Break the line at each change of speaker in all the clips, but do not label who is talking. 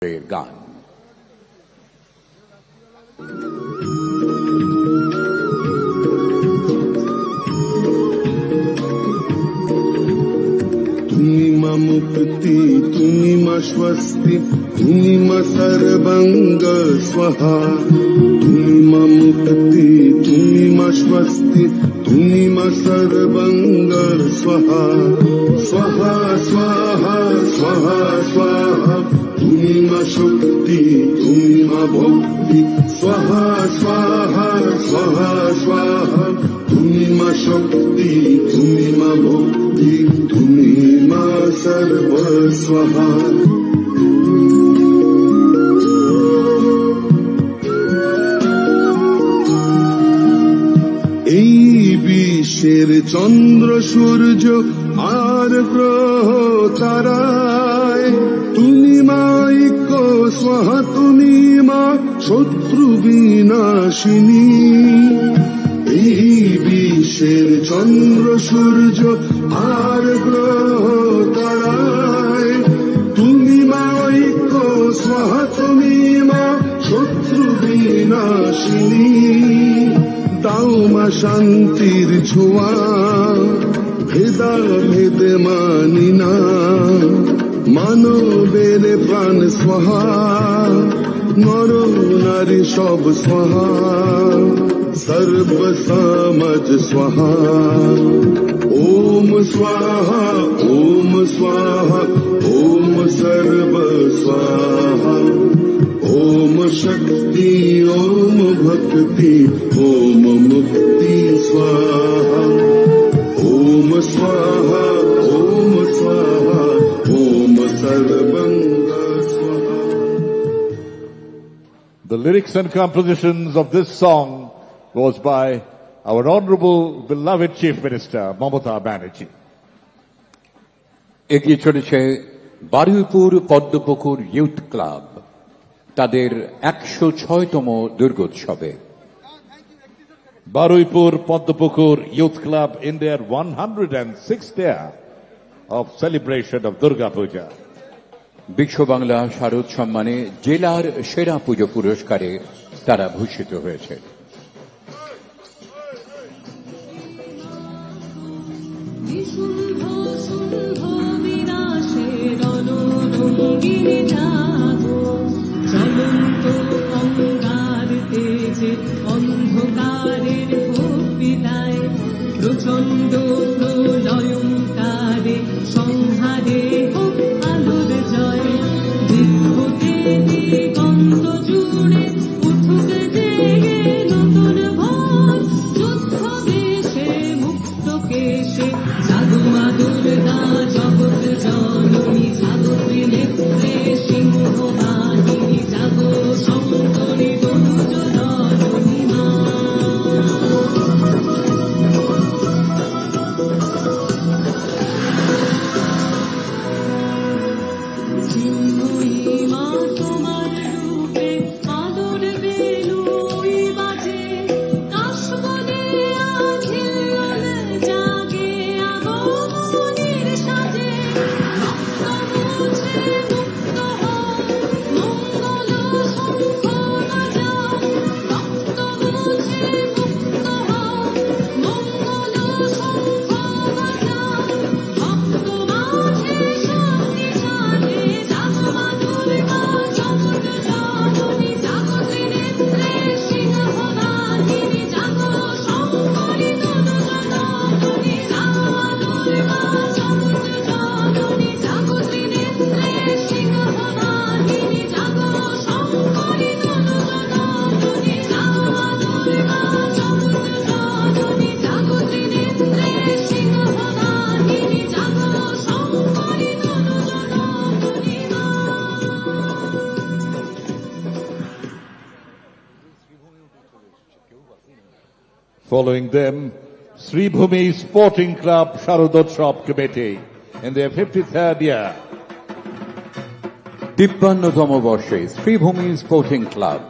God. तुनिमा मुक्ति तुनिमा स्वस्ति तुनिमा सर्वङ्ग स्वहा तुनिमा मुक्ति तुनिमा स्वस्ति स्वहा स्वहा, स्वाहा स्वाहा। ধুমা শক্তি ধুমা ভক্তি। স্বাহা স্বাহা স্বাহা স্বাহা। ধুমা শক্তি ধুমা ভক্তি ধুমা সর্বস্বাহা বিশ্বের চন্দ্র সূর্য আর গ্রহ তারায়। তুমি মা ঐক্য স্বাহা তুমি মা, শত্রু বিনাশিনী। এই বিশ্বের চন্দ্র সূর্য আর গ্রহ তারায়। তুমি মা ঐক্য স্বাহা তুমি মা, শত্রু বিনাশিনী। দাও মা শান্তির ছোঁয়া ভেদা ভেদে মানি না মানবের প্রাণ স্বাহা নর নারী সব স্বাহা সর্ব সমাজ স্বাহা ওম স্বাহা ওম স্বাহা ওম সর্ব স্বাহা ओम शक्ति ओम भक्ति ओम
The lyrics and compositions of this song was by our honorable beloved Chief Minister, Mamata Banerjee.
এগিয়ে চলেছে বারুইপুর পদ্মপুকুর ইউথ ক্লাব তাদের একশো ছয়তম দুর্গোৎসবে
Baruipur Padmapukur Youth Club in their 106th year of celebration of Durga Puja.
বিশ্ব বাংলা শারদ সম্মানে জেলার সেরা পুজো পুরস্কারে তারা ভূষিত হয়েছে
বিশুদ্ধ
Following them, Sri Bhumi Sporting Club Sharadotshop Committee in their 53rd year.
তিপ্পান্নতম বর্ষে শ্রীভূমি স্পোর্টিং ক্লাব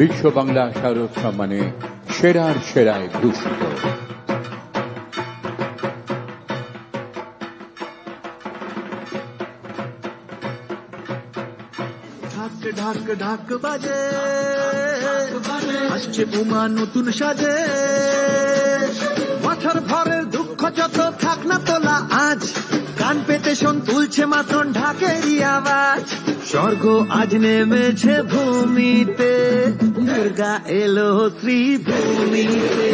বিশ্ব বাংলা শারদ সম্মানে সেরার সেরায় ভূষিত
ঢাক ঢাক বাজে। আসছে উমা নতুন সাজে। মাথার ভরের দুঃখ যত থাক না তোলা আজ। কান পেতে শোন, তুলছে মাত্র ঢাকেরই আওয়াজ। স্বর্গ আজ নেমেছে ভূমিতে, দুর্গা এলো শ্রীভূমিতে